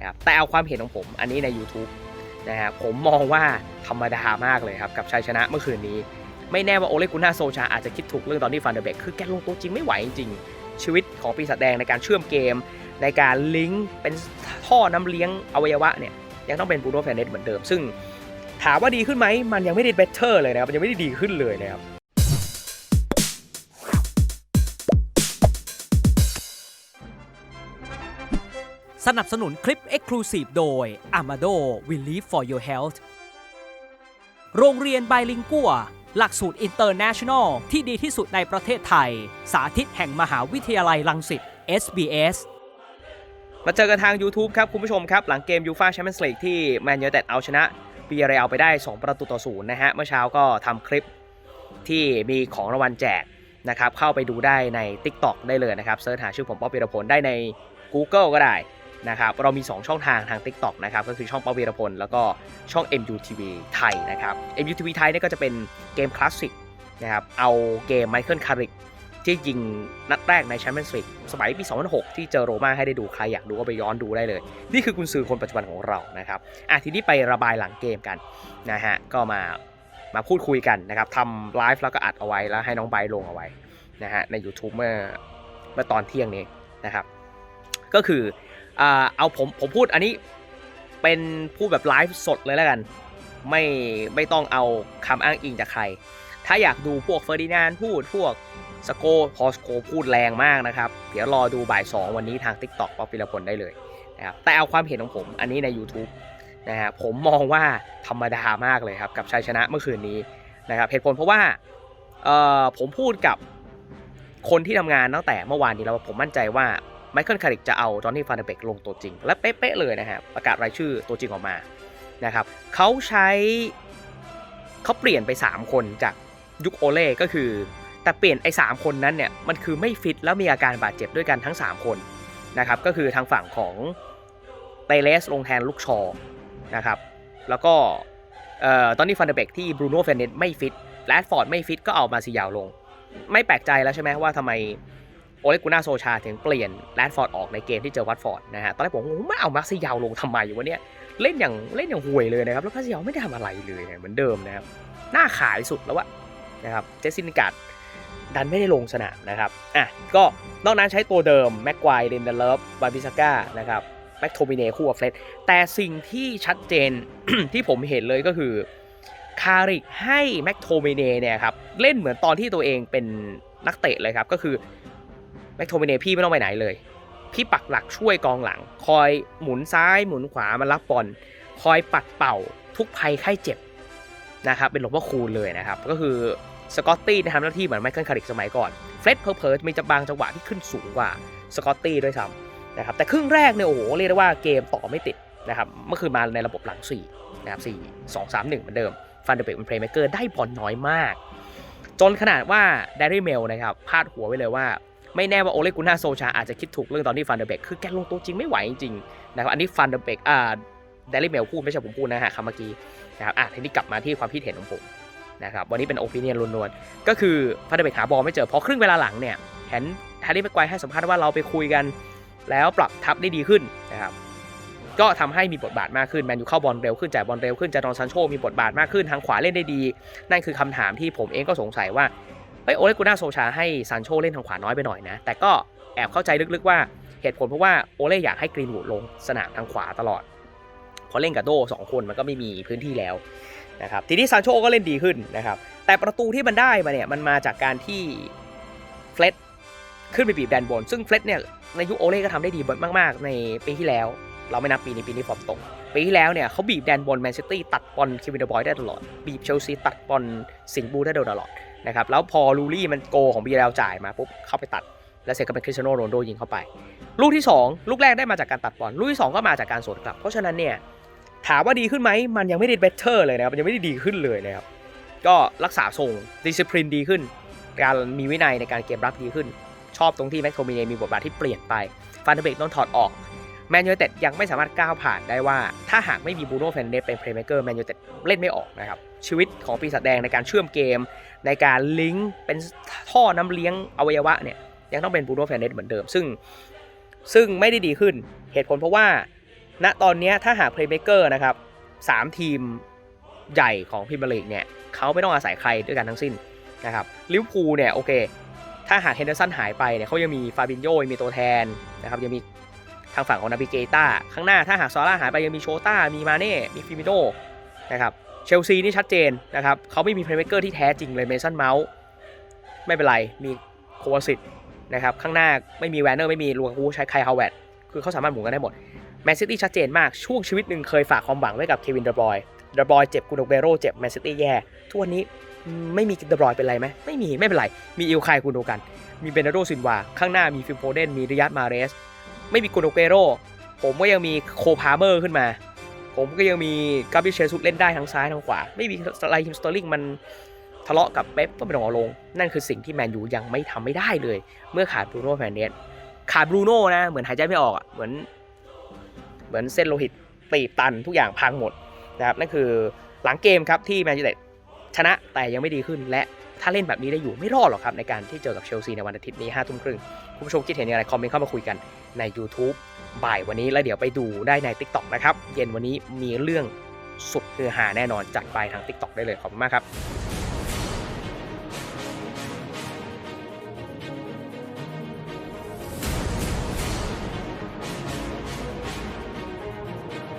นะครับแต่เอาความเห็นของผมอันนี้ใน YouTube นะฮะผมมองว่าธรรมดามากเลยครับกับชัยชนะเมื่อคืนนี้ ไม่แน่ว่าโอเลกุน่าโซชาอาจจะคิดถูกเรื่องตอนที่ฟันเดอร์เบกคือแกลงตัวจริงไม่ไหวจริงชีวิตของปีศาจแดงในการเชื่อมเกม ในการลิงก์เป็นท่อน้ำเลี้ยงอวัยวะเนี่ยยังต้องเป็นบูโดแฟนเนตเหมือนเดิม ซึ่งถามว่าดีขึ้นไหมมันยังไม่ได้เบเตอร์เลยนะครับมันยังไม่ได้ดีขึ้นเลยนะครับ สนับสนุนคลิป Exclusive โดย Amado We Live for Your Health โรงเรียนไบลิงกัว หลักสูตร International ที่ดีที่สุดในประเทศไทย สาธิตแห่งมหาวิทยาลัยลังสิต SBS มาเจอกันทาง YouTube ครับ คุณผู้ชมครับ หลังเกมยูฟาแชมเปี้ยนส์ลีกที่แมนยูเต็ดเอาชนะบีเรอัลไปได้ 2 ประตูต่อศูนย์นะฮะ เมื่อเช้าก็ทำคลิปที่มีของรางวัลแจกนะครับ เข้าไปดูได้ใน TikTok ได้เลยนะครับเซิร์ชหาชื่อผมป๊อปวีรพลได้ใน Google ก็ได้ นะครับเรามี 2 ช่องทางทาง TikTok นะครับก็คือช่องป๊อปวีรพล แล้วก็ช่อง MUTV ไทยนะครับ MUTV ไทยเนี่ยก็จะเป็นเกมคลาสสิกนะครับเอาเกมไมเคิลคาริกที่ยิงนัดแรกในแชมเปี้ยนส์ลีกสมัยปี 2006 ที่เจอโรม่าให้ได้ดู ใครอยากดูก็ไปย้อนดูได้เลย นี่คือกุนซือคนปัจจุบันของเรานะครับอะทีนี้ไประบายหลังเกมกันนะฮะก็มามาพูดคุยกันนะครับทำไลฟ์แล้วก็อัดเอาไว้แล้วให้น้องไบลงเอาไว้นะฮะใน YouTube เมื่อเมื่อตอนเที่ยงนี้นะครับก็คือ เอาผมผมพูดอันนี้เป็นพูดแบบไลฟ์สดเลยแล้วกัน ไม่ไม่ต้องเอาคำอ้างอิงจากใคร ถ้าอยากดูพวกเฟอร์ดินานด์พูดพวกสโกพอสโกพูดแรงมากนะครับ เดี๋ยวรอดูบ่าย 2 วันนี้ทาง TikTok ป๊อปปิลพลได้เลยนะครับแต่เอาความเห็นของผมอันนี้ใน YouTube นะฮะผมมองว่าธรรมดามากเลยครับกับชัยชนะเมื่อคืนนี้นะครับเหตุผลเพราะว่าผมพูดกับคนที่ทำงานตั้งแต่เมื่อวานนี้แล้วว่าผมมั่นใจว่า ไมเคิลคาริกจะเอาจอห์นนี่ฟานเดเบกลงตัวจริง และเป๊ะๆเลยนะฮะประกาศรายชื่อตัวจริงออกมานะครับเขาใช้เขาเปลี่ยนไป 3 คนจากยุคโอเล่ก็คือ แต่เปลี่ยนไอ้สามคนนั้นเนี่ยมันคือไม่ฟิตแล้วมีอาการบาดเจ็บด้วยกันทั้ง 3 คนนะครับก็คือทางฝั่งของเตเลสลงแทนลูกชอนะครับแล้วก็เอ่อตอนนี้ฟันเดเบกที่บรูโน่เฟนเนตไม่ฟิตแรดฟอร์ดไม่ฟิตก็เอามาซิยาวลง ไม่แปลกใจแล้วใช่ไหมว่าทำไม โอเลกูน่าโซชาถึงเปลี่ยนแรดฟอร์ดออกในเกมที่เจอวัตฟอร์ดนะฮะตอนแรกผมไม่เอามาซิยาวลงทำไมอยู่วะเนี่ยเล่นอย่างเล่นอย่างห่วยเลยนะครับแล้วมาซิยาวไม่ได้ทำอะไรเลยเนี่ยเหมือนเดิมนะครับหน้าขายสุดแล้ววะนะครับเจสซินกาดดันไม่ได้ลงสนามนะครับอะก็นอกนั้นใช้ตัวเดิมแม็กควายเรนเดเลฟบาบิสก้านะครับแม็กโทมิเนคู่กับเฟรดแต่สิ่งที่ชัดเจนที่ผมเห็นเลยก็คือคาริกให้แม็กโทมิเนเนี่ยครับเล่นเหมือนตอนที่ตัวเองเป็นนักเตะเลยครับก็คือ แม็กโทมิเนพี่ไม่ต้องไปไหนเลย พี่ปักหลักช่วยกองหลัง คอยหมุนซ้ายหมุนขวามารับบอลคอยปัดเป่าทุกภัยไข้เจ็บนะครับเป็นหลวงพ่อคูณเลยนะครับ ก็คือสกอตตี้ทำหน้าที่เหมือนไมเคิลคาริกสมัยก่อนเฟรดเพอร์เพอร์มีจะบางจังหวะที่ขึ้นสูงกว่าสกอตตี้ด้วยซ้ำนะครับแต่ครึ่งแรกเนี่ยโอ้โหเรียกได้ว่าเกมต่อไม่ติดนะครับเมื่อคืนมาในระบบหลัง4นะครับ4 2 3 1เหมือนเดิมฟันเดอร์เบกเป็นเพลย์เมเกอร์ได้บอลน้อยมาก จนขนาดว่าเดรี่เมลนะครับพาดหัวไว้เลยว่า ไม่แน่ว่าโอเลกุน่าโซชาอาจจะคิดถูกเรื่องตอนที่ฟันเดอร์เบกคือแกลงตัวจริงไม่ไหวจริงๆนะครับอันนี้ฟันเดอร์เบกอ่าเดรี่เมลพูดไม่ใช่ผมพูดนะฮะคำเมื่อกี้นะครับอะทีนี้กลับมาที่ความคิดเห็นของผมนะครับวันนี้เป็นโอปิเนียนล้วนๆก็คือพันธเบกหาบอลไม่เจอเพอครึ่งเวลาหลังเนี่ยแฮนแฮร์รี่แม็กไกวให้สัมภาษณ์ว่าเราไปคุยกัน แล้วปรับทับได้ดีขึ้นนะครับก็ทำให้มีบทบาทมากขึ้นแมนยูเข้าบอลเร็วขึ้นจ่ายบอลเร็วขึ้นจารอนซันโชมีบทบาทมากขึ้นทางขวาเล่นได้ดี นั่นคือคำถามที่ผมเองก็สงสัยว่า เฮ้ยโอเลกุน่าโซชาให้ซันโชเล่นทางขวาน้อยไปหน่อยนะ แต่ก็แอบเข้าใจลึกๆว่าเหตุผลเพราะว่าโอเล่อยากให้กรีนวูดลงสนามทางขวาตลอดพอเล่นกับโดสองคนมันก็ไม่มีพื้นที่แล้วนะครับทีนี้ซานโชก็เล่นดีขึ้นนะครับแต่ประตูที่มันได้มาเนี่ยมันมาจากการที่เฟล็ดขึ้นไปบีบแดนบนซึ่งเฟล็ดเนี่ยในยุคโอเล่ก็ทำได้ดีมากๆ ในปีที่แล้ว เราไม่นับปีนี้ปีนี้ฟอร์มตกปีที่แล้วเนี่ยเขาบีบแดนบนแมนซิตี้ตัดบอลเควินเดบอยได้ตลอด บีบเชลซีตัดบอลสิงบูได้ตลอด นะครับแล้วพอลูรี่มันโกของบีแล้วจ่ายมาปุ๊บเข้าไปตัด แล้วเสร็จก็เป็นคริสเตียโนโรนโดยิงเข้าไป ลูกที่ 2 ลูกแรกได้มาจากการตัดบอลลูกที่ 2 ก็มาจากการสวนกลับ เพราะฉะนั้นเนี่ยถามว่าดีขึ้นไหมมันยังไม่ได้เบเตอร์เลยนะครับมันยังไม่ได้ดีขึ้นเลยนะครับก็รักษาทรงดิสซิ p ลินดีขึ้น การมีวินัยในการเกมรับดีขึ้น ชอบตรงที่แม็กโทมิเนมีบทบาทที่เปลี่ยนไปฟันเดเบกต้องถอดออกแมนยูเต็ดยังไม่สามารถก้าวผ่านได้ว่า ถ้าหากไม่มีบูโน่แฟนเดสเป็นเพลย์เม k เกอร์แมนยูเต็ดเล่นไม่ออกนะครับชีวิตของปีศาจแดงในการเชื่อมเกม ในการลิงก์เป็นท่อน้ำเลี้ยงอวัยวะเนี่ยยังต้องเป็นบูโนแฟนเดสเหมือนเดิม ซึ่งซึ่งไม่ได้ดีขึ้นเหตุผลเพราะว่า ณตอนนี้ถ้าหาก Playmaker นะครับสามทีมใหญ่ของพรีเมียร์ลีกเนี่ยเขาไม่ต้องอาศัยใครด้วยกันทั้งสิ้นนะครับลิเวอร์พูลเนี่ยโอเค ถ้าหากเฮนเดอร์สันหายไปเนี่ยเขายังมีฟาบินโยยมีตัวแทนนะครับยังมีทางฝั่งของนาบิเกต้าข้างหน้าถ้าหากซอร่าหายไปยังมีโชต้ามีมาเน่ มีฟิมิโน นะครับเชลซีนี่ชัดเจนนะครับเขาไม่มีเพลย์เม k เกอร์ที่แท้จริงเลยเมสันเมาส์ไม่เป็นไร มีโควาสิตนะครับข้างหน้าไม่มีแวนเนอร์ไม่มีลูกากูใช้ไคลฮาวเวตคือเขาสามารถหมุนกันได้หมดแมนซิตี้ชัดเจนมากช่วงชีวิตหนึ่งเคยฝากความหวังไว้กับเควินเดอบอยเดอบอยเจ็บกูโดเบโรเจ็บแมนซิตี้แย่ทุกวันนี้ไม่มีเดอบอยเป็นไรไหมไม่มีไม่เป็นไร มีอิลคายกูโดกัน มีเบนโดซินวาข้างหน้ามีฟิลโฟเดนมีริยัตมาเรส ไม่มีกุนโดเกโรผมก็ยังมีโคพาเมอร์ขึ้นมา ผมก็ยังมีกาบิเชซุสเล่นได้ทั้งซ้ายทั้งขวา ไม่มีไลฮิมสเตอร์ลิงมันทะเลาะกับเป๊ปก็ไม่ต้องลง นั่นคือสิ่งที่แมนยูยังไม่ทำไม่ได้เลย เมื่อขาดบรูโน่แฟนเนสขาดบรูโน่นะ เหมือนหายใจไม่ออกอะเหมือน เหมือนเส้นโลหิตตีบตันทุกอย่างพังหมดนะครับนั่นคือหลังเกมครับที่แมนยูเต็ดชนะแต่ยังไม่ดีขึ้นและ ถ้าเล่นแบบนี้ได้อยู่ไม่รอดหรอกครับในการที่เจอกับเชลซีในวันอาทิตย์นี้ห้าทุ่มครึ่งคุณผู้ชมคิดเห็นอย่างไรคอมเมนต์เข้ามาคุยกันใน YouTube บ่ายวันนี้แล้วเดี๋ยวไปดูได้ใน TikTok นะครับเย็นวันนี้มีเรื่องสุดคือหาแน่นอนจัดไปทาง TikTok ได้เลยขอบคุณมากครับ